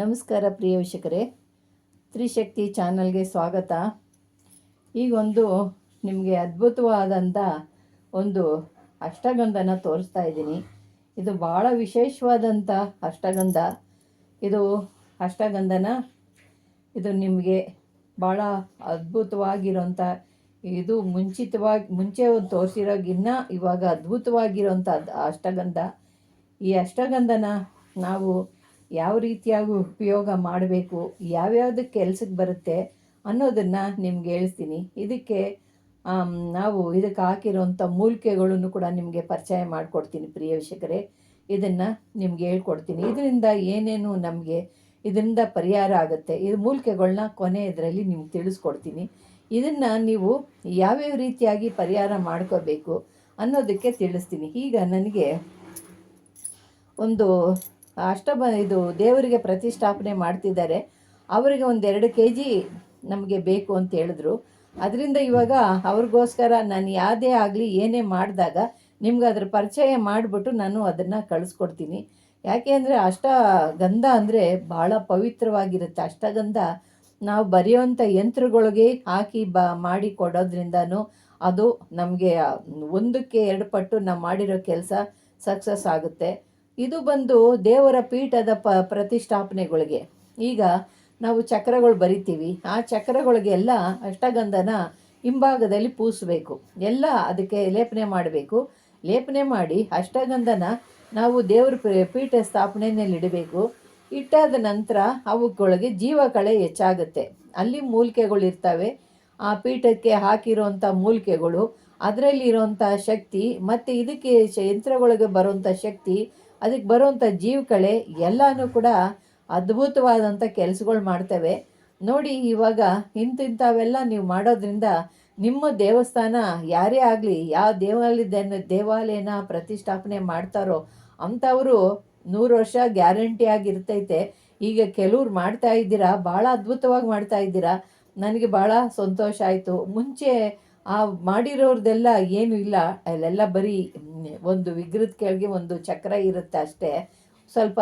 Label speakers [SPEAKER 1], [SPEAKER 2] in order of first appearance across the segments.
[SPEAKER 1] ನಮಸ್ಕಾರ ಪ್ರಿಯ ವೀಕ್ಷಕರೇ. ತ್ರಿಶಕ್ತಿ ಚಾನಲ್ಗೆ ಸ್ವಾಗತ. ಈಗೊಂದು ನಿಮಗೆ ಅದ್ಭುತವಾದಂಥ ಒಂದು ಅಷ್ಟಗಂಧನ ತೋರಿಸ್ತಾ ಇದ್ದೀನಿ. ಇದು ಭಾಳ ವಿಶೇಷವಾದಂಥ ಅಷ್ಟಗಂಧ. ಇದು ಅಷ್ಟಗಂಧನ, ಇದು ನಿಮಗೆ ಭಾಳ ಅದ್ಭುತವಾಗಿರೋಂಥ ಇದು ಮುಂಚಿತವಾಗಿ, ಮುಂಚೆ ಒಂದು ತೋರಿಸಿರೋಗಿನ್ನ ಇವಾಗ ಅದ್ಭುತವಾಗಿರೋಂಥ ಅಷ್ಟಗಂಧ. ಈ ಅಷ್ಟಗಂಧನ ನಾವು ಯಾವ ರೀತಿಯಾಗಿ ಉಪಯೋಗ ಮಾಡಬೇಕು, ಯಾವ್ಯಾವ್ದು ಕೆಲ್ಸಕ್ಕೆ ಬರುತ್ತೆ ಅನ್ನೋದನ್ನು ನಿಮ್ಗೆ ಹೇಳ್ತೀನಿ. ಇದಕ್ಕೆ ನಾವು ಇದಕ್ಕೆ ಹಾಕಿರೋಂಥ ಮೂಲಿಕೆಗಳನ್ನು ಕೂಡ ನಿಮಗೆ ಪರಿಚಯ ಮಾಡಿಕೊಡ್ತೀನಿ ಪ್ರಿಯ ವಿಷಕರೇ ಇದನ್ನು ನಿಮ್ಗೆ ಹೇಳ್ಕೊಡ್ತೀನಿ. ಇದರಿಂದ ಏನೇನು ನಮಗೆ ಇದರಿಂದ ಪರಿಹಾರ ಆಗುತ್ತೆ ಇದು ಮೂಲಿಕೆಗಳನ್ನ ಕೊನೆ ಇದರಲ್ಲಿ ನಿಮ್ಗೆ ತಿಳಿಸ್ಕೊಡ್ತೀನಿ. ಇದನ್ನು ನೀವು ಯಾವ್ಯಾವ ರೀತಿಯಾಗಿ ಪರಿಹಾರ ಮಾಡ್ಕೋಬೇಕು ಅನ್ನೋದಕ್ಕೆ ತಿಳಿಸ್ತೀನಿ. ಈಗ ನನಗೆ ಒಂದು ಅಷ್ಟಮ ಇದು ದೇವರಿಗೆ ಪ್ರತಿಷ್ಠಾಪನೆ ಮಾಡ್ತಿದ್ದಾರೆ. ಅವರಿಗೆ ಒಂದು ಎರಡು ಕೆ ಜಿ ನಮಗೆ ಬೇಕು ಅಂತ ಹೇಳಿದ್ರು. ಅದರಿಂದ ಇವಾಗ ಅವ್ರಿಗೋಸ್ಕರ ನಾನು ಯಾವುದೇ ಆಗಲಿ ಏನೇ ಮಾಡಿದಾಗ ನಿಮ್ಗೆ ಅದ್ರ ಪರಿಚಯ ಮಾಡಿಬಿಟ್ಟು ನಾನು ಅದನ್ನು ಕಳಿಸ್ಕೊಡ್ತೀನಿ. ಯಾಕೆ ಅಂದರೆ ಅಷ್ಟ ಗಂಧ ಅಂದರೆ ಭಾಳ ಪವಿತ್ರವಾಗಿರುತ್ತೆ. ಅಷ್ಟಗಂಧ ನಾವು ಬರೆಯುವಂಥ ಯಂತ್ರಗಳಿಗೆ ಹಾಕಿ ಬ ಮಾಡಿ ಕೊಡೋದ್ರಿಂದನೂ ಅದು ನಮಗೆ ಒಂದಕ್ಕೆ ಎರಡು ಪಟ್ಟು ನಾವು ಮಾಡಿರೋ ಕೆಲಸ ಸಕ್ಸಸ್ ಆಗುತ್ತೆ. ಇದು ಬಂದು ದೇವರ ಪೀಠದ ಪ ಪ್ರತಿಷ್ಠಾಪನೆಗಳಿಗೆ. ಈಗ ನಾವು ಚಕ್ರಗಳು ಬರಿತೀವಿ. ಆ ಚಕ್ರಗಳಿಗೆಲ್ಲ ಅಷ್ಟಗಂಧನ ಹಿಂಭಾಗದಲ್ಲಿ ಪೂಸಬೇಕು. ಎಲ್ಲ ಅದಕ್ಕೆ ಲೇಪನೆ ಮಾಡಬೇಕು. ಲೇಪನೆ ಮಾಡಿ ಅಷ್ಟಗಂಧನ ನಾವು ದೇವ್ರ ಪೀಠ ಸ್ಥಾಪನೆಯಲ್ಲಿ ಇಡಬೇಕು. ಇಟ್ಟಾದ ನಂತರ ಅವುಗಳಿಗೆ ಜೀವಕಳೆ ಹೆಚ್ಚಾಗುತ್ತೆ. ಅಲ್ಲಿ ಮೂಲಿಕೆಗಳು ಇರ್ತವೆ. ಆ ಪೀಠಕ್ಕೆ ಹಾಕಿರೋಂಥ ಮೂಲಿಕೆಗಳು ಅದರಲ್ಲಿರೋಂಥ ಶಕ್ತಿ ಮತ್ತು ಇದಕ್ಕೆ ಯಂತ್ರಗಳಿಗೆ ಬರುವಂಥ ಶಕ್ತಿ ಅದಕ್ಕೆ ಬರುವಂಥ ಜೀವಕಳೆ ಎಲ್ಲನೂ ಕೂಡ ಅದ್ಭುತವಾದಂಥ ಕೆಲಸಗಳು ಮಾಡ್ತವೆ. ನೋಡಿ ಇವಾಗ ಇಂತಿಂಥವೆಲ್ಲ ನೀವು ಮಾಡೋದ್ರಿಂದ ನಿಮ್ಮ ದೇವಸ್ಥಾನ ಯಾರೇ ಆಗಲಿ, ಯಾವ ದೇವಾಲಯದ ದೇವಾಲಯನ ಪ್ರತಿಷ್ಠಾಪನೆ ಮಾಡ್ತಾರೋ ಅಂಥವರು ನೂರು ವರ್ಷ ಗ್ಯಾರಂಟಿ ಆಗಿರ್ತೈತೆ. ಈಗ ಕೆಲವ್ರು ಮಾಡ್ತಾ ಇದ್ದೀರಾ, ಭಾಳ ಅದ್ಭುತವಾಗಿ ಮಾಡ್ತಾ ಇದ್ದೀರಾ, ನನಗೆ ಭಾಳ ಸಂತೋಷ ಆಯಿತು. ಮುಂಚೆ ಆ ಮಾಡಿರೋರ್ದೆಲ್ಲ ಏನು ಇಲ್ಲ, ಅಲ್ಲೆಲ್ಲ ಬರೀ ಒಂದು ವಿಗ್ರದ ಕೆಳಗೆ ಒಂದು ಚಕ್ರ ಇರುತ್ತೆ ಅಷ್ಟೇ. ಸ್ವಲ್ಪ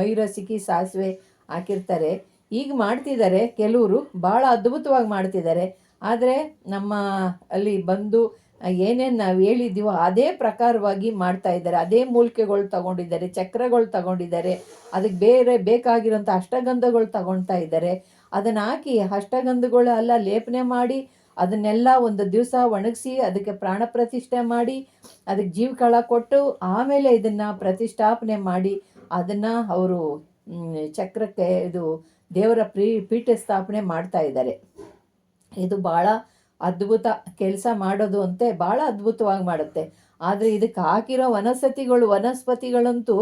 [SPEAKER 1] ಮೈರಸಿಕಿ ಸಾಸಿವೆ ಹಾಕಿರ್ತಾರೆ. ಈಗ ಮಾಡ್ತಿದ್ದಾರೆ ಕೆಲವರು ಭಾಳ ಅದ್ಭುತವಾಗಿ ಮಾಡ್ತಿದ್ದಾರೆ. ಆದರೆ ನಮ್ಮ ಅಲ್ಲಿ ಬಂದು ಏನೇನು ನಾವು ಹೇಳಿದ್ದೀವೋ ಅದೇ ಪ್ರಕಾರವಾಗಿ ಮಾಡ್ತಾ ಇದ್ದಾರೆ. ಅದೇ ಮೂಲಿಕೆಗಳು ತಗೊಂಡಿದ್ದಾರೆ, ಚಕ್ರಗಳು ತಗೊಂಡಿದ್ದಾರೆ. ಅದಕ್ಕೆ ಬೇರೆ ಬೇಕಾಗಿರೋಂಥ ಅಷ್ಟಗಂಧಗಳು ತಗೊಳ್ತಾ ಇದ್ದಾರೆ. ಅದನ್ನು ಹಾಕಿ ಅಷ್ಟಗಂಧಗಳು ಅಲ್ಲ ಲೇಪನೆ ಮಾಡಿ ಅದನ್ನೆಲ್ಲ ಒಂದು ದಿವಸ ಒಣಗಿಸಿ ಅದಕ್ಕೆ ಪ್ರಾಣ ಪ್ರತಿಷ್ಠೆ ಮಾಡಿ, ಅದಕ್ಕೆ ಜೀವಕಾಳ ಕೊಟ್ಟು ಆಮೇಲೆ ಇದನ್ನು ಪ್ರತಿಷ್ಠಾಪನೆ ಮಾಡಿ ಅದನ್ನು ಅವರು ಚಕ್ರಕ್ಕೆ ಇದು ದೇವರ ಪ್ರೀ, ಪೀಠ ಸ್ಥಾಪನೆ ಮಾಡ್ತಾ ಇದ್ದಾರೆ. ಇದು ಭಾಳ ಅದ್ಭುತ ಕೆಲಸ ಮಾಡೋದು ಅಂತೆ, ಭಾಳ ಅದ್ಭುತವಾಗಿ ಮಾಡುತ್ತೆ. ಆದರೆ ಇದಕ್ಕೆ ಹಾಕಿರೋ ವನಸತಿಗಳು ವನಸ್ಪತಿಗಳಂತೂ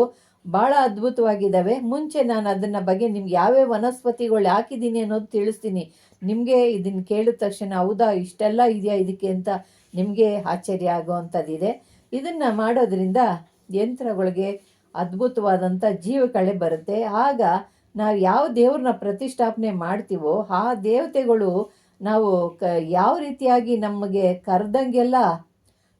[SPEAKER 1] ಭಾಳ ಅದ್ಭುತವಾಗಿದ್ದಾವೆ. ಮುಂಚೆ ನಾನು ಅದನ್ನ ಬಗ್ಗೆ ನಿಮ್ಗೆ ಯಾವ್ಯಾವ ವನಸ್ಪತಿಗಳು ಹಾಕಿದ್ದೀನಿ ಅನ್ನೋದು ತಿಳಿಸ್ತೀನಿ. ನಿಮಗೆ ಇದನ್ನು ಕೇಳಿದ ತಕ್ಷಣ ಹೌದಾ, ಇಷ್ಟೆಲ್ಲ ಇದೆಯಾ ಇದಕ್ಕೆ ಅಂತ ನಿಮಗೆ ಆಶ್ಚರ್ಯ ಆಗೋವಂಥದ್ದಿದೆ. ಇದನ್ನು ಮಾಡೋದ್ರಿಂದ ಯಂತ್ರಗಳಿಗೆ ಅದ್ಭುತವಾದಂಥ ಜೀವಕಳೆ ಬರುತ್ತೆ. ಆಗ ನಾವು ಯಾವ ದೇವ್ರನ್ನ ಪ್ರತಿಷ್ಠಾಪನೆ ಮಾಡ್ತೀವೋ, ಆ ದೇವತೆಗಳು ನಾವು ಕ, ಯಾವ ರೀತಿಯಾಗಿ ನಮಗೆ ಕರೆದಂಗೆಲ್ಲ,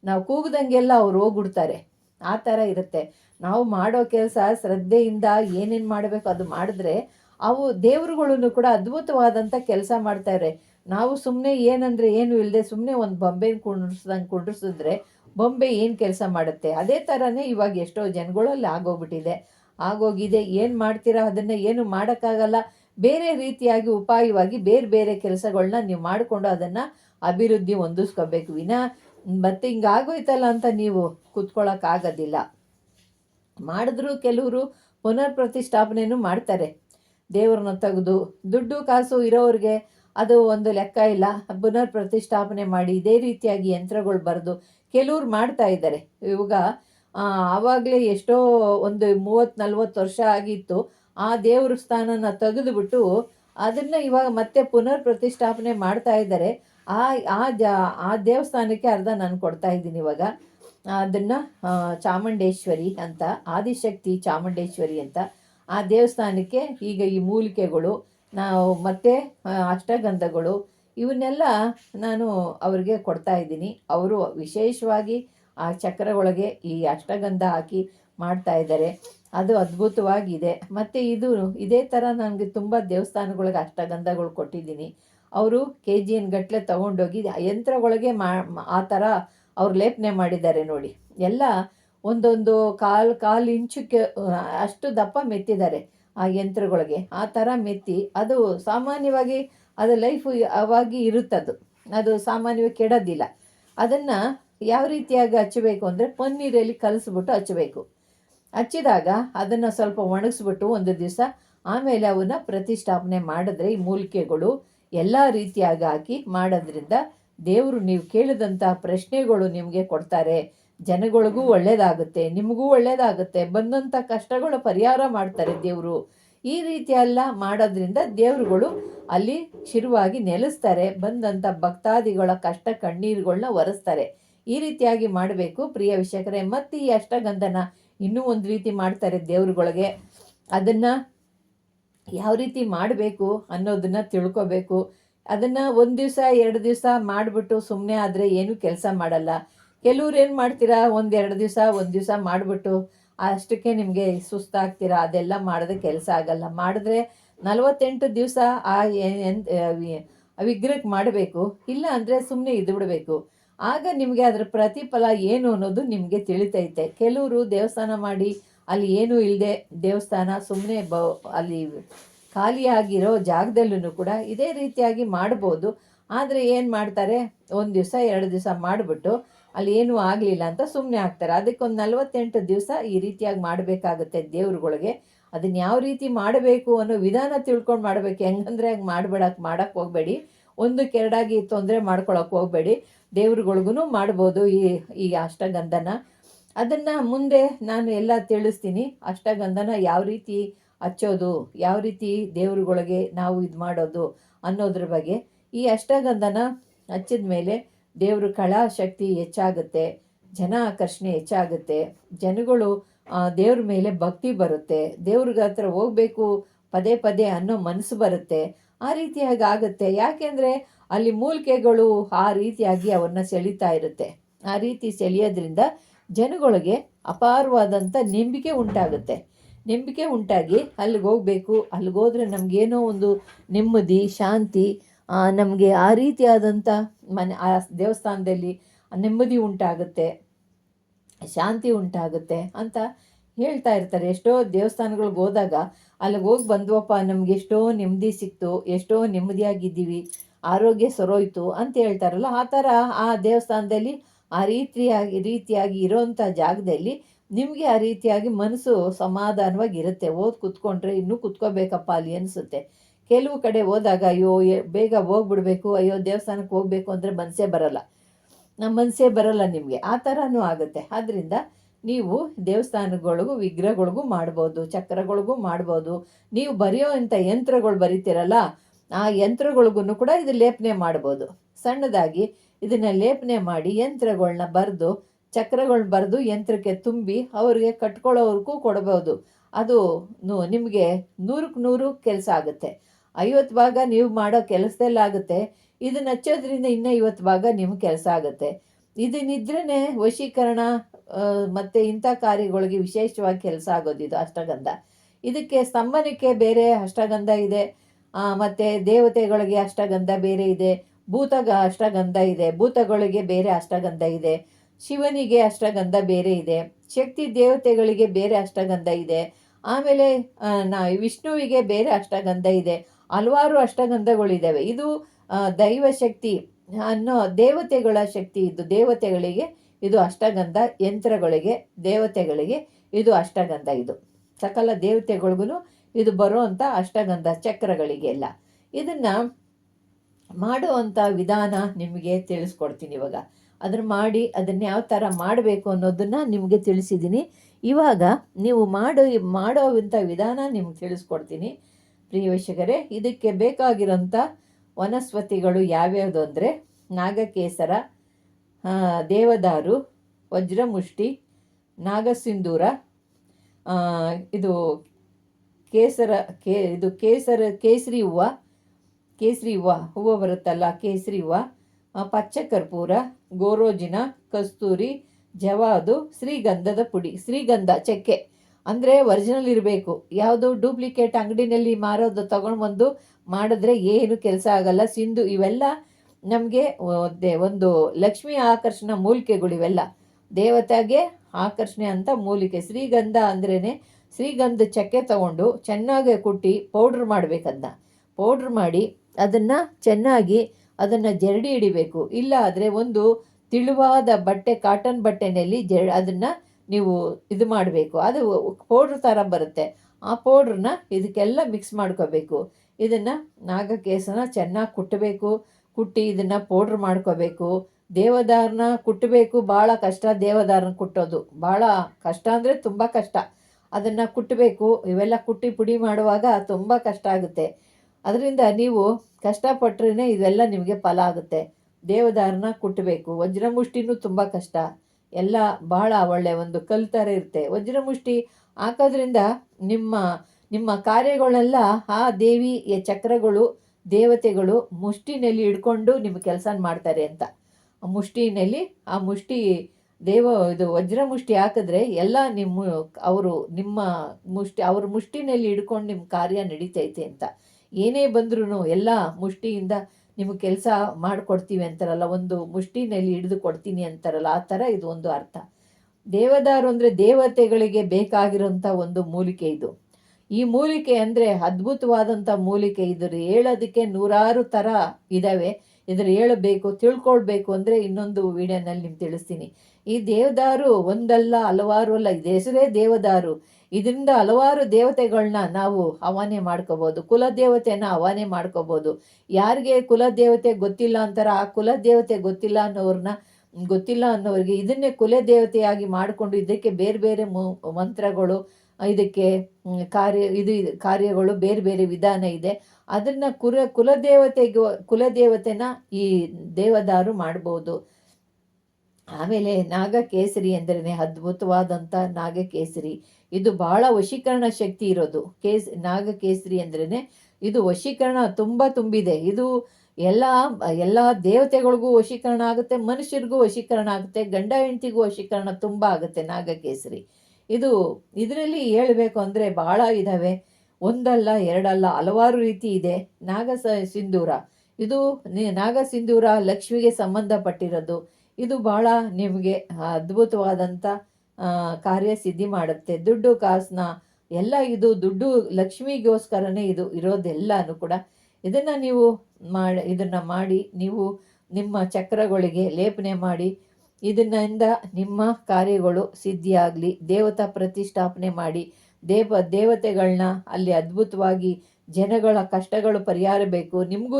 [SPEAKER 1] ನಾವು ಕೂಗ್ದಂಗೆಲ್ಲ ಅವ್ರು ಹೋಗ್ಬಿಡ್ತಾರೆ. ಆ ಥರ ಇರುತ್ತೆ. ನಾವು ಮಾಡೋ ಕೆಲಸ ಶ್ರದ್ಧೆಯಿಂದ ಏನೇನು ಮಾಡಬೇಕು ಅದು ಮಾಡಿದ್ರೆ ಅವು ದೇವರುಗಳನ್ನು ಕೂಡ ಅದ್ಭುತವಾದಂಥ ಕೆಲಸ ಮಾಡ್ತಾರೆ ನಾವು ಸುಮ್ಮನೆ ಏನಂದರೆ ಏನು ಇಲ್ಲದೆ ಸುಮ್ಮನೆ ಒಂದು ಬೊಂಬೆನ ಕುಂಡ್ರಿಸ್ದಂಗೆ ಕುಂಡ್ರಿಸಿದ್ರೆ ಬೊಂಬೆ ಏನು ಕೆಲಸ ಮಾಡುತ್ತೆ? ಅದೇ ಥರನೇ ಇವಾಗ ಎಷ್ಟೋ ಜನಗಳಲ್ಲಿ ಆಗೋಗ್ಬಿಟ್ಟಿದೆ. ಆಗೋಗಿದೆ, ಏನು ಮಾಡ್ತೀರಾ? ಅದನ್ನು ಏನು ಮಾಡೋಕ್ಕಾಗಲ್ಲ. ಬೇರೆ ರೀತಿಯಾಗಿ ಉಪಾಯವಾಗಿ ಬೇರೆ ಬೇರೆ ಕೆಲಸಗಳನ್ನ ನೀವು ಮಾಡಿಕೊಂಡು ಅದನ್ನು ಅಭಿವೃದ್ಧಿ ಹೊಂದಿಸ್ಕೋಬೇಕು. ವಿನ, ಮತ್ತು ಹಿಂಗಾಗೋಯ್ತಲ್ಲ ಅಂತ ನೀವು ಕೂತ್ಕೊಳ್ಳೋಕ್ಕಾಗೋದಿಲ್ಲ ಮಾಡಿದ್ರು ಕೆಲವರು ಪುನರ್ ಪ್ರತಿಷ್ಠಾಪನೆಯೂ ಮಾಡ್ತಾರೆ. ದೇವ್ರನ್ನ ತೆಗೆದು ದುಡ್ಡು ಕಾಸು ಇರೋರಿಗೆ ಅದು ಒಂದು ಲೆಕ್ಕ ಇಲ್ಲ. ಪುನರ್ ಪ್ರತಿಷ್ಠಾಪನೆ ಮಾಡಿ ಇದೇ ರೀತಿಯಾಗಿ ಯಂತ್ರಗಳು ಬರೆದು ಕೆಲವ್ರು ಮಾಡ್ತಾ ಇದ್ದಾರೆ. ಇವಾಗ ಆವಾಗಲೇ ಎಷ್ಟೋ ಒಂದು ಮೂವತ್ತು, ನಲ್ವತ್ತು ವರ್ಷ ಆಗಿತ್ತು. ಆ ದೇವ್ರ ಸ್ಥಾನನ ತೆಗೆದುಬಿಟ್ಟು ಅದನ್ನು ಇವಾಗ ಮತ್ತೆ ಪುನರ್ ಪ್ರತಿಷ್ಠಾಪನೆ ಮಾಡ್ತಾ ಇದ್ದಾರೆ. ಆ ಆ ದೇವಸ್ಥಾನಕ್ಕೆ ಅರ್ಧ ನಾನು ಕೊಡ್ತಾ ಇದ್ದೀನಿ ಇವಾಗ. ಅದನ್ನು ಚಾಮುಂಡೇಶ್ವರಿ ಅಂತ, ಆದಿಶಕ್ತಿ ಚಾಮುಂಡೇಶ್ವರಿ ಅಂತ, ಆ ದೇವಸ್ಥಾನಕ್ಕೆ ಈಗ ಈ ಮೂಲಿಕೆಗಳು, ನಾವು ಮತ್ತು ಅಷ್ಟಗಂಧಗಳು, ಇವನ್ನೆಲ್ಲ ನಾನು ಅವ್ರಿಗೆ ಕೊಡ್ತಾ ಇದ್ದೀನಿ. ಅವರು ವಿಶೇಷವಾಗಿ ಆ ಚಕ್ರ ಈ ಅಷ್ಟಗಂಧ ಹಾಕಿ ಮಾಡ್ತಾ ಇದ್ದಾರೆ. ಅದು ಅದ್ಭುತವಾಗಿದೆ. ಮತ್ತು ಇದು, ಇದೇ ಥರ ನನಗೆ ತುಂಬ ದೇವಸ್ಥಾನಗಳಿಗೆ ಅಷ್ಟಗಂಧಗಳು ಕೊಟ್ಟಿದ್ದೀನಿ. ಅವರು ಕೆ ಜಿ ಎನ್ ಗಟ್ಟಲೆ ತೊಗೊಂಡೋಗಿ ಯಂತ್ರಗಳಿಗೆ ಮಾ, ಆ ಥರ ಅವ್ರು ಲೇಪನೆ ಮಾಡಿದ್ದಾರೆ ನೋಡಿ. ಎಲ್ಲ ಒಂದೊಂದು ಕಾಲು ಕಾಲು ಇಂಚುಕ್ಕೆ ಅಷ್ಟು ದಪ್ಪ ಮೆತ್ತಿದ್ದಾರೆ ಆ ಯಂತ್ರಗಳಿಗೆ. ಆ ಥರ ಮೆತ್ತಿ, ಅದು ಸಾಮಾನ್ಯವಾಗಿ ಅದು ಲೈಫು ಅವಾಗಿ ಇರುತ್ತದು. ಅದು ಸಾಮಾನ್ಯವಾಗಿ ಕೆಡೋದಿಲ್ಲ. ಅದನ್ನು ಯಾವ ರೀತಿಯಾಗಿ ಹಚ್ಚಬೇಕು ಅಂದರೆ ಪನ್ನೀರಲ್ಲಿ ಕಲಿಸ್ಬಿಟ್ಟು ಹಚ್ಚಬೇಕು. ಹಚ್ಚಿದಾಗ ಅದನ್ನು ಸ್ವಲ್ಪ ಒಣಗಿಸ್ಬಿಟ್ಟು ಒಂದು ದಿವಸ ಆಮೇಲೆ ಅವನ್ನ ಪ್ರತಿಷ್ಠಾಪನೆ ಮಾಡಿದ್ರೆ ಈ ಮೂಲಿಕೆಗಳು ಎಲ್ಲ ರೀತಿಯಾಗಿ ಹಾಕಿ ಮಾಡೋದ್ರಿಂದ ದೇವರು ನೀವು ಕೇಳಿದಂತಹ ಪ್ರಶ್ನೆಗಳು ನಿಮಗೆ ಕೊಡ್ತಾರೆ. ಜನಗಳಿಗೂ ಒಳ್ಳೆಯದಾಗುತ್ತೆ ನಿಮಗೂ ಒಳ್ಳೆಯದಾಗುತ್ತೆ ಬಂದಂಥ ಕಷ್ಟಗಳು ಪರಿಹಾರ ಮಾಡ್ತಾರೆ ದೇವರು. ಈ ರೀತಿ ಮಾಡೋದ್ರಿಂದ ದೇವರುಗಳು ಅಲ್ಲಿ ಶಿರುವಾಗಿ ನೆಲೆಸ್ತಾರೆ ಬಂದಂಥ ಭಕ್ತಾದಿಗಳ ಕಷ್ಟ ಕಣ್ಣೀರುಗಳನ್ನ ಒರೆಸ್ತಾರೆ. ಈ ರೀತಿಯಾಗಿ ಮಾಡಬೇಕು ಪ್ರಿಯ ವೀಕ್ಷಕರೇ. ಮತ್ತು ಈ ಅಷ್ಟಗಂಧನ ಇನ್ನೂ ಒಂದು ರೀತಿ ಮಾಡ್ತಾರೆ ದೇವ್ರುಗಳಿಗೆ. ಅದನ್ನು ಯಾವ ರೀತಿ ಮಾಡಬೇಕು ಅನ್ನೋದನ್ನ ತಿಳ್ಕೊಬೇಕು. ಅದನ್ನು ಒಂದು ದಿವಸ, ಎರಡು ದಿವಸ ಮಾಡಿಬಿಟ್ಟು ಸುಮ್ಮನೆ ಆದರೆ ಏನೂ ಕೆಲಸ ಮಾಡಲ್ಲ. ಕೆಲವ್ರು ಏನು ಮಾಡ್ತೀರಾ? ಒಂದು ಎರಡು ದಿವಸ, ಒಂದು ದಿವಸ ಮಾಡಿಬಿಟ್ಟು ಅಷ್ಟಕ್ಕೆ ನಿಮಗೆ ಸುಸ್ತಾಗ್ತೀರಾ? ಅದೆಲ್ಲ ಮಾಡಿದ್ರೆ ಕೆಲಸ ಆಗಲ್ಲ. ಮಾಡಿದ್ರೆ ನಲವತ್ತೆಂಟು ದಿವಸ ಆ ವಿಗ್ರಹಕ್ಕೆ ಮಾಡಬೇಕು. ಇಲ್ಲ ಅಂದರೆ ಸುಮ್ಮನೆ ಇದ್ದು ಬಿಡಬೇಕು. ಆಗ ನಿಮಗೆ ಅದರ ಪ್ರತಿಫಲ ಏನು ಅನ್ನೋದು ನಿಮಗೆ ತಿಳಿತೈತೆ. ಕೆಲವರು ದೇವಸ್ಥಾನ ಮಾಡಿ ಅಲ್ಲಿ ಏನೂ ಇಲ್ಲದೆ ದೇವಸ್ಥಾನ ಸುಮ್ಮನೆ ಬ, ಅಲ್ಲಿ ಖಾಲಿಯಾಗಿರೋ ಜಾಗದಲ್ಲೂ ಕೂಡ ಇದೇ ರೀತಿಯಾಗಿ ಮಾಡ್ಬೋದು. ಆದರೆ ಏನು ಮಾಡ್ತಾರೆ? ಒಂದು ದಿವಸ, ಎರಡು ದಿವಸ ಮಾಡಿಬಿಟ್ಟು ಅಲ್ಲಿ ಏನೂ ಆಗಲಿಲ್ಲ ಅಂತ ಸುಮ್ಮನೆ ಆಗ್ತಾರೆ. ಅದಕ್ಕೊಂದು ನಲವತ್ತೆಂಟು ದಿವಸ ಈ ರೀತಿಯಾಗಿ ಮಾಡಬೇಕಾಗುತ್ತೆ ದೇವ್ರುಗಳಿಗೆ. ಅದನ್ನು ಯಾವ ರೀತಿ ಮಾಡಬೇಕು ಅನ್ನೋ ವಿಧಾನ ತಿಳ್ಕೊಂಡು ಮಾಡಬೇಕು. ಹೆಂಗಂದ್ರೆ ಹಂಗೆ ಮಾಡ್ಬೇಡಕ್ಕೆ ಮಾಡೋಕ್ಕೆ ಹೋಗಬೇಡಿ. ಒಂದು ಕೆರಡಾಗಿ ತೊಂದರೆ ಮಾಡ್ಕೊಳಕ್ಕೆ ಹೋಗಬೇಡಿ. ದೇವ್ರುಗಳಿಗೂ ಮಾಡ್ಬೋದು ಈ ಈ ಅಷ್ಟಗಂಧನ. ಅದನ್ನು ಮುಂದೆ ನಾನು ಎಲ್ಲ ತಿಳಿಸ್ತೀನಿ. ಅಷ್ಟಗಂಧನ ಯಾವ ರೀತಿ ಹಚ್ಚೋದು, ಯಾವ ರೀತಿ ದೇವರುಗಳಿಗೆ ನಾವು ಇದು ಮಾಡೋದು ಅನ್ನೋದ್ರ ಬಗ್ಗೆ ಈ ಅಷ್ಟಗಂಧನ ಹಚ್ಚಿದ ಮೇಲೆ ದೇವರು ಕಳಾ ಶಕ್ತಿ ಹೆಚ್ಚಾಗುತ್ತೆ, ಜನ ಆಕರ್ಷಣೆ ಹೆಚ್ಚಾಗುತ್ತೆ, ಜನಗಳು ದೇವ್ರ ಮೇಲೆ ಭಕ್ತಿ ಬರುತ್ತೆ ದೇವ್ರಿಗೆ ಹತ್ರ ಹೋಗಬೇಕು ಪದೇ ಪದೇ ಅನ್ನೋ ಮನಸ್ಸು ಬರುತ್ತೆ, ಆ ರೀತಿಯಾಗಿ ಆಗುತ್ತೆ ಯಾಕೆಂದರೆ ಅಲ್ಲಿ ಮೂಲಿಕೆಗಳು ಆ ರೀತಿಯಾಗಿ ಅವನ್ನ ಸೆಳೀತಾ ಇರುತ್ತೆ. ಆ ರೀತಿ ಸೆಳೆಯೋದ್ರಿಂದ ಜನಗಳಿಗೆ ಅಪಾರವಾದಂಥ ನಂಬಿಕೆ ಉಂಟಾಗುತ್ತೆ. ನಂಬಿಕೆ ಉಂಟಾಗಿ ಅಲ್ಲಿಗೆ ಹೋಗಬೇಕು. ಅಲ್ಲಿಗೆ ಹೋದ್ರೆ ನಮಗೇನೋ ಒಂದು ನೆಮ್ಮದಿ, ಶಾಂತಿ ನಮಗೆ ಆ ರೀತಿಯಾದಂಥ ಮನೆ, ಆ ದೇವಸ್ಥಾನದಲ್ಲಿ ನೆಮ್ಮದಿ ಉಂಟಾಗುತ್ತೆ, ಶಾಂತಿ ಉಂಟಾಗುತ್ತೆ ಅಂತ ಹೇಳ್ತಾ ಇರ್ತಾರೆ. ಎಷ್ಟೋ ದೇವಸ್ಥಾನಗಳಿಗೆ ಹೋದಾಗ ಅಲ್ಲಿಗೆ ಹೋಗಿ ಬಂದ್ವಪ್ಪ, ನಮ್ಗೆ ಎಷ್ಟೋ ನೆಮ್ಮದಿ ಸಿಕ್ತು, ಎಷ್ಟೋ ನೆಮ್ಮದಿಯಾಗಿದ್ದೀವಿ, ಆರೋಗ್ಯ ಸರೋಯ್ತು ಅಂತ ಹೇಳ್ತಾರಲ್ಲ. ಆ ಥರ ಆ ದೇವಸ್ಥಾನದಲ್ಲಿ ಆ ರೀತಿಯಾಗಿ ರೀತಿಯಾಗಿ ಇರೋವಂಥ ಜಾಗದಲ್ಲಿ ನಿಮಗೆ ಆ ರೀತಿಯಾಗಿ ಮನಸ್ಸು ಸಮಾಧಾನವಾಗಿರುತ್ತೆ. ಓದ್ ಕುತ್ಕೊಂಡ್ರೆ ಇನ್ನೂ ಕುತ್ಕೋಬೇಕಪ್ಪ ಅಲ್ಲಿ ಅನಿಸುತ್ತೆ. ಕೆಲವು ಕಡೆ ಹೋದಾಗ ಅಯ್ಯೋ ಬೇಗ ಹೋಗ್ಬಿಡ್ಬೇಕು, ಅಯ್ಯೋ, ದೇವಸ್ಥಾನಕ್ಕೆ ಹೋಗಬೇಕು ಅಂದರೆ ಮನಸ್ಸೇ ಬರಲ್ಲ. ನಮ್ಮ ಮನಸ್ಸೇ ಬರಲ್ಲ ನಿಮಗೆ. ಆ ಥರನೂ ಆಗುತ್ತೆ. ಆದ್ದರಿಂದ ನೀವು ದೇವಸ್ಥಾನಗಳಿಗೂ, ವಿಗ್ರಹಗಳಿಗೂ ಮಾಡ್ಬೋದು, ಚಕ್ರಗಳಿಗೂ ಮಾಡ್ಬೋದು. ನೀವು ಬರೆಯೋವಂಥ ಯಂತ್ರಗಳು ಬರಿತೀರಲ್ಲ, ಆ ಯಂತ್ರಗಳಿಗೂ ಕೂಡ ಇದು ಲೇಪನೆ ಮಾಡ್ಬೋದು. ಸಣ್ಣದಾಗಿ ಇದನ್ನು ಲೇಪನೆ ಮಾಡಿ ಯಂತ್ರಗಳನ್ನ ಬರೆದು ಚಕ್ರಗಳನ್ನ ಬರೆದು ಯಂತ್ರಕ್ಕೆ ತುಂಬಿ ಅವರಿಗೆ ಕಟ್ಕೊಳ್ಳೋವ್ರಿಗೂ ಕೊಡ್ಬೋದು. ಅದು ನಿಮಗೆ ನೂರಕ್ಕೆ ನೂರು ಕೆಲಸ ಆಗುತ್ತೆ. ಐವತ್ತು ಭಾಗ ನೀವು ಮಾಡೋ ಕೆಲಸದಲ್ಲಾಗುತ್ತೆ. ಇದನ್ನ ಹಚ್ಚೋದ್ರಿಂದ ಇನ್ನೂ ಐವತ್ತು ಭಾಗ ನಿಮ್ಗೆ ಕೆಲಸ ಆಗುತ್ತೆ. ಇದನ್ನಿದ್ರೇ ವಶೀಕರಣ ಮತ್ತು ಇಂಥ ಕಾರ್ಯಗಳಿಗೆ ವಿಶೇಷವಾಗಿ ಕೆಲಸ ಆಗೋದು ಇದು ಅಷ್ಟಗಂಧ. ಇದಕ್ಕೆ ಸ್ತಂಭನಕ್ಕೆ ಬೇರೆ ಅಷ್ಟಗಂಧ ಇದೆ. ಮತ್ತೆ ದೇವತೆಗಳಿಗೆ ಅಷ್ಟಗಂಧ ಬೇರೆ ಇದೆ. ಭೂತಗ ಅಷ್ಟಗಂಧ ಇದೆ. ಭೂತಗಳಿಗೆ ಬೇರೆ ಅಷ್ಟಗಂಧ ಇದೆ. ಶಿವನಿಗೆ ಅಷ್ಟಗಂಧ ಬೇರೆ ಇದೆ, ಶಕ್ತಿ ದೇವತೆಗಳಿಗೆ ಬೇರೆ ಅಷ್ಟಗಂಧ ಇದೆ, ಆಮೇಲೆ ನಾ, ವಿಷ್ಣುವಿಗೆ ಬೇರೆ ಅಷ್ಟಗಂಧ ಇದೆ, ಹಲವಾರು ಅಷ್ಟಗಂಧಗಳಿದ್ದಾವೆ ಇದು ದೈವ ಶಕ್ತಿ ಅನ್ನೋ ದೇವತೆಗಳ ಶಕ್ತಿ ಇದು, ದೇವತೆಗಳಿಗೆ ಇದು ಅಷ್ಟಗಂಧ, ಯಂತ್ರಗಳಿಗೆ, ದೇವತೆಗಳಿಗೆ ಇದು ಅಷ್ಟಗಂಧ ಇದು. ಸಕಲ ದೇವತೆಗಳಿಗೂ ಇದು ಬರುವಂಥ ಅಷ್ಟಗಂಧ ಚಕ್ರಗಳಿಗೆಲ್ಲ ಇದನ್ನು ಮಾಡುವಂಥ ವಿಧಾನ ನಿಮಗೆ ತಿಳಿಸ್ಕೊಡ್ತೀನಿ ಇವಾಗ. ಅದನ್ನು ಮಾಡಿ ಅದನ್ನು ಯಾವ ಥರ ಮಾಡಬೇಕು ಅನ್ನೋದನ್ನು ನಿಮಗೆ ತಿಳಿಸಿದ್ದೀನಿ ಇವಾಗ ನೀವು ಮಾಡೋ ಮಾಡೋವಂಥ ವಿಧಾನ ನಿಮ್ಗೆ ತಿಳಿಸ್ಕೊಡ್ತೀನಿ. ಪ್ರಿಯ ವೀಕ್ಷಕರೇ, ಇದಕ್ಕೆ ಬೇಕಾಗಿರೋಂಥ ವನಸ್ಪತಿಗಳು ಯಾವ್ಯಾವುದು ಅಂದರೆ ನಾಗಕೇಸರ ದೇವದಾರು, ವಜ್ರಮುಷ್ಟಿ, ನಾಗಸಿಂಧೂರ ಇದು ಕೇಸರ, ಕೇ, ಇದು ಕೇಸರ, ಕೇಸರಿ ಹೂವು ಕೇಸರಿ ಹೂವು ಹೂವು ಬರುತ್ತಲ್ಲ, ಕೇಸರಿ ಹೂವು ಪಚ್ಚ ಕರ್ಪೂರ ಗೋರೋಜಿನ, ಕಸ್ತೂರಿ, ಜವಾದು, ಶ್ರೀಗಂಧದ ಪುಡಿ, ಶ್ರೀಗಂಧ ಚಕ್ಕೆ. ಅಂದರೆ ಒರಿಜಿನಲ್ ಇರಬೇಕು. ಯಾವುದು ಡೂಪ್ಲಿಕೇಟ್ ಅಂಗಡಿನಲ್ಲಿ ಮಾರೋದು ತಗೊಂಡು ಬಂದು ಮಾಡಿದ್ರೆ ಏನು ಕೆಲಸ ಆಗಲ್ಲ. ಸಿಂಧು ಇವೆಲ್ಲ ನಮಗೆ ಒಂದು ಲಕ್ಷ್ಮಿ ಆಕರ್ಷಣ ಮೂಲಿಕೆಗಳು ಇವೆಲ್ಲ. ದೇವತೆಗೆ ಆಕರ್ಷಣೆ ಅಂತ ಮೂಲಿಕೆ. ಶ್ರೀಗಂಧ ಅಂದ್ರೇ ಶ್ರೀಗಂಧ ಚಕ್ಕೆ ತಗೊಂಡು ಚೆನ್ನಾಗಿ ಕುಟ್ಟಿ ಪೌಡ್ರ್ ಮಾಡಬೇಕದನ್ನ ಪೌಡ್ರ್ ಮಾಡಿ ಅದನ್ನು ಚೆನ್ನಾಗಿ ಅದನ್ನು ಜರಡಿ ಹಿಡಿಬೇಕು. ಇಲ್ಲ ಆದರೆ ಒಂದು ತಿಳುವಾದ ಬಟ್ಟೆ ಕಾಟನ್ ಬಟ್ಟೆನಲ್ಲಿ ಜ ಅದನ್ನು ನೀವು ಇದು ಮಾಡಬೇಕು. ಅದು ಪೌಡ್ರ್ ಥರ ಬರುತ್ತೆ. ಆ ಪೌಡ್ರನ್ನ ಇದಕ್ಕೆಲ್ಲ ಮಿಕ್ಸ್ ಮಾಡ್ಕೋಬೇಕು. ಇದನ್ನು ನಾಗಕೇಸನ ಚೆನ್ನಾಗಿ ಕುಟ್ಟಬೇಕು ಕುಟ್ಟಿ ಇದನ್ನು ಪೌಡ್ರ್ ಮಾಡ್ಕೋಬೇಕು. ದೇವದಾರನ ಕುಟ್ಟಬೇಕು ಭಾಳ ಕಷ್ಟ ದೇವದಾರನ ಕುಟ್ಟೋದು. ಭಾಳ ಕಷ್ಟ ಅಂದರೆ ತುಂಬ ಕಷ್ಟ. ಅದನ್ನು ಕುಟ್ಟಬೇಕು ಇವೆಲ್ಲ ಕುಟ್ಟಿ ಪುಡಿ ಮಾಡುವಾಗ ತುಂಬ ಕಷ್ಟ ಆಗುತ್ತೆ. ಅದರಿಂದ ನೀವು ಕಷ್ಟಪಟ್ರೇ ಇದೆಲ್ಲ ನಿಮಗೆ ಫಲ ಆಗುತ್ತೆ. ದೇವದಾರನ ಕುಟ್ಟಬೇಕು ವಜ್ರಮುಷ್ಟಿನೂ ತುಂಬ ಕಷ್ಟ. ಎಲ್ಲ ಬಹಳ ಒಳ್ಳೆಯ ಒಂದು ಕಲ್ ಥರ ಇರುತ್ತೆ. ವಜ್ರಮುಷ್ಟಿ ಹಾಕೋದ್ರಿಂದ ನಿಮ್ಮ ನಿಮ್ಮ ಕಾರ್ಯಗಳೆಲ್ಲ ಆ ದೇವಿಯ ಚಕ್ರಗಳು, ದೇವತೆಗಳು ಮುಷ್ಟಿನಲ್ಲಿ ಹಿಡ್ಕೊಂಡು ನಿಮ್ಮ ಕೆಲಸ ಮಾಡ್ತಾರೆ ಅಂತ. ಆ ಮುಷ್ಟಿನಲ್ಲಿ, ಆ ಮುಷ್ಟಿ ದೇವ ಇದು ವಜ್ರ ಮುಷ್ಟಿ ಹಾಕಿದ್ರೆ ಎಲ್ಲ ನಿಮ್ಮ, ಅವರು ನಿಮ್ಮ ಮುಷ್ಟಿ, ಅವ್ರ ಮುಷ್ಟಿನಲ್ಲಿ ಹಿಡ್ಕೊಂಡು ನಿಮ್ಮ ಕಾರ್ಯ ನಡೀತೈತೆ ಅಂತ. ಏನೇ ಬಂದ್ರೂ ಎಲ್ಲ ಮುಷ್ಟಿಯಿಂದ ನಿಮಗೆ ಕೆಲಸ ಮಾಡಿಕೊಡ್ತೀವಿ ಅಂತಾರಲ್ಲ, ಒಂದು ಮುಷ್ಟಿನಲ್ಲಿ ಹಿಡಿದು ಕೊಡ್ತೀನಿ ಅಂತಾರಲ್ಲ, ಆ ಥರ ಇದು ಒಂದು ಅರ್ಥ. ದೇವದಾರು ಅಂದರೆ ದೇವತೆಗಳಿಗೆ ಬೇಕಾಗಿರೋಂಥ ಒಂದು ಮೂಲಿಕೆ ಇದು. ಈ ಮೂಲಿಕೆ ಅಂದರೆ ಅದ್ಭುತವಾದಂಥ ಮೂಲಿಕೆ ಇದ್ರ ಹೇಳೋದಕ್ಕೆ ನೂರಾರು ಥರ ಇದ್ದಾವೆ ಇದ್ರ ಹೇಳಬೇಕು, ತಿಳ್ಕೊಳ್ಬೇಕು ಅಂದರೆ ಇನ್ನೊಂದು ವಿಡಿಯೋನಲ್ಲಿ ನಿಮ್ಗೆ ತಿಳಿಸ್ತೀನಿ. ಈ ದೇವದಾರು ಒಂದಲ್ಲ, ಹಲವಾರು ಅಲ್ಲ, ಇದು ಹೆಸರೇ ದೇವದಾರು. ಇದರಿಂದ ಹಲವಾರು ದೇವತೆಗಳನ್ನ ನಾವು ಹವಾನೆ ಮಾಡ್ಕೋಬೋದು, ಕುಲದೇವತೆನ ಹವಾನೆ ಮಾಡ್ಕೋಬೋದು. ಯಾರಿಗೆ ಕುಲದೇವತೆ ಗೊತ್ತಿಲ್ಲ ಅಂತಾರ, ಆ ಕುಲದೇವತೆ ಗೊತ್ತಿಲ್ಲ ಅನ್ನೋರನ್ನ ಗೊತ್ತಿಲ್ಲ ಅನ್ನೋರಿಗೆ ಇದನ್ನೇ ಕುಲದೇವತೆಯಾಗಿ ಮಾಡಿಕೊಂಡು ಇದಕ್ಕೆ ಬೇರೆ ಬೇರೆ ಮಂತ್ರಗಳು, ಇದಕ್ಕೆ ಕಾರ್ಯ, ಇದು ಕಾರ್ಯಗಳು ಬೇರೆ ಬೇರೆ ವಿಧಾನ ಇದೆ. ಅದನ್ನು ಕುಲ ಕುಲದೇವತೆಗೆ, ಕುಲದೇವತೆನ ಈ ದೇವದಾರು ಮಾಡ್ಬೋದು. ಆಮೇಲೆ ನಾಗಕೇಸರಿ ಎಂದರೆ ಅದ್ಭುತವಾದಂಥ ನಾಗಕೇಸರಿ. ಇದು ಬಹಳ ವಶೀಕರಣ ಶಕ್ತಿ ಇರೋದು. ಕೇಸ್, ನಾಗಕೇಸರಿ ಅಂದ್ರೇ ಇದು ವಶೀಕರಣ ತುಂಬ ತುಂಬಿದೆ. ಇದು ಎಲ್ಲ ಎಲ್ಲ ದೇವತೆಗಳಿಗೂ ವಶೀಕರಣ ಆಗುತ್ತೆ, ಮನುಷ್ಯರಿಗೂ ವಶೀಕರಣ ಆಗುತ್ತೆ, ಗಂಡ ಹೆಂಡತಿಗೂ ವಶೀಕರಣ ತುಂಬ ಆಗುತ್ತೆ ನಾಗಕೇಸರಿ. ಇದು ಇದರಲ್ಲಿ ಹೇಳಬೇಕು ಅಂದರೆ ಬಹಳ ಇದ್ದಾವೆ ಒಂದಲ್ಲ, ಎರಡಲ್ಲ ಹಲವಾರು ರೀತಿ ಇದೆ. ನಾಗ ಸಿಂಧೂರ. ಇದು ನಾಗ ಸಿಂಧೂರ ಲಕ್ಷ್ಮಿಗೆ ಸಂಬಂಧಪಟ್ಟಿರೋದು. ಇದು ಬಹಳ ನಿಮಗೆ ಅದ್ಭುತವಾದಂಥ ಕಾರ್ಯ ಸಿದ್ಧಿ ಮಾಡುತ್ತೆ. ದುಡ್ಡು ಕಾಸನ್ನ ಎಲ್ಲ ಇದು ದುಡ್ಡು ಲಕ್ಷ್ಮಿಗೋಸ್ಕರನೇ ಇದು ಇರೋದೆಲ್ಲನೂ ಕೂಡ ಇದನ್ನು ನೀವು ಮಾಡಿ, ಇದನ್ನು ಮಾಡಿ ನೀವು ನಿಮ್ಮ ಚಕ್ರಗಳಿಗೆ ಲೇಪನೆ ಮಾಡಿ ಇದರಿಂದ ನಿಮ್ಮ ಕಾರ್ಯಗಳು ಸಿದ್ಧಿಯಾಗಲಿ, ದೇವತಾ ಪ್ರತಿಷ್ಠಾಪನೆ ಮಾಡಿ, ದೇವ ದೇವತೆಗಳನ್ನ ಅಲ್ಲಿ ಅದ್ಭುತವಾಗಿ ಜನಗಳ ಕಷ್ಟಗಳು ಪರಿಹಾರ ಬೇಕು ನಿಮಗೂ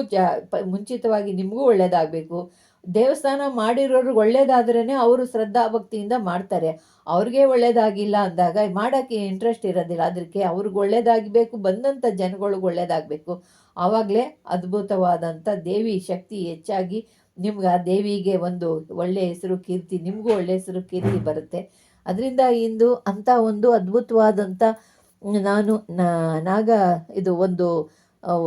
[SPEAKER 1] ಮುಂಚಿತವಾಗಿ ನಿಮಗೂ ಒಳ್ಳೆಯದಾಗಬೇಕು ದೇವಸ್ಥಾನ ಮಾಡಿರೋರು ಒಳ್ಳೇದಾದ್ರೇ ಅವರು ಶ್ರದ್ಧಾ ಭಕ್ತಿಯಿಂದ ಮಾಡ್ತಾರೆ. ಅವ್ರಿಗೆ ಒಳ್ಳೇದಾಗಿಲ್ಲ ಅಂದಾಗ ಮಾಡೋಕ್ಕೆ ಇಂಟ್ರೆಸ್ಟ್ ಇರೋದಿಲ್ಲ. ಅದಕ್ಕೆ ಅವ್ರಿಗೆ ಒಳ್ಳೇದಾಗಬೇಕು ಬಂದಂಥ ಜನಗಳಿಗೆ ಒಳ್ಳೇದಾಗಬೇಕು. ಆವಾಗಲೇ ಅದ್ಭುತವಾದಂಥ ದೇವಿ ಶಕ್ತಿ ಹೆಚ್ಚಾಗಿ ನಿಮ್ಗೆ ಆ ದೇವಿಗೆ ಒಂದು ಒಳ್ಳೆಯ ಹೆಸರು ಕೀರ್ತಿ, ನಿಮಗೂ ಒಳ್ಳೆಯ ಹೆಸರು ಕೀರ್ತಿ ಬರುತ್ತೆ. ಅದರಿಂದ ಇಂದು ಅಂಥ ಒಂದು ಅದ್ಭುತವಾದಂಥ ನಾನು ನಾಗ ಇದು ಒಂದು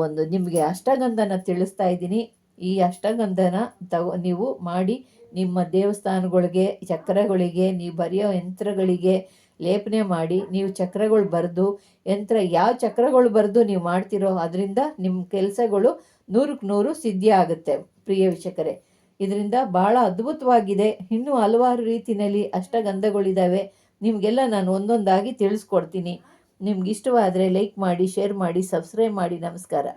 [SPEAKER 1] ಒಂದು ನಿಮಗೆ ಅಷ್ಟಗಂಧನ ತಿಳಿಸ್ತಾ ಇದ್ದೀನಿ. ಈ ಅಷ್ಟಗಂಧನ ತಗೋ, ನೀವು ಮಾಡಿ ನಿಮ್ಮ ದೇವಸ್ಥಾನಗಳಿಗೆ, ಚಕ್ರಗಳಿಗೆ ನೀವು ಬರೆಯೋ ಯಂತ್ರಗಳಿಗೆ ಲೇಪನೆ ಮಾಡಿ, ನೀವು ಚಕ್ರಗಳು ಬರೆದು, ಯಂತ್ರ ಯಾವ ಚಕ್ರಗಳು ಬರೆದು ನೀವು ಮಾಡ್ತಿರೋ ಅದರಿಂದ ನಿಮ್ಮ ಕೆಲಸಗಳು ನೂರಕ್ಕೆ ನೂರು ಸಿದ್ಧಿ ಆಗುತ್ತೆ, ಪ್ರಿಯ ವೀಕ್ಷಕರೇ. ಇದರಿಂದ ಭಾಳ ಅದ್ಭುತವಾಗಿದೆ. ಇನ್ನೂ ಹಲವಾರು ರೀತಿಯಲ್ಲಿ ಅಷ್ಟಗಂಧಗಳಿದ್ದಾವೆ ನಿಮಗೆಲ್ಲ ನಾನು ಒಂದೊಂದಾಗಿ ತಿಳಿಸ್ಕೊಡ್ತೀನಿ. ನಿಮ್ಗೆ ಇಷ್ಟವಾದರೆ ಲೈಕ್ ಮಾಡಿ, ಶೇರ್ ಮಾಡಿ, ಸಬ್ಸ್ಕ್ರೈಬ್ ಮಾಡಿ. ನಮಸ್ಕಾರ.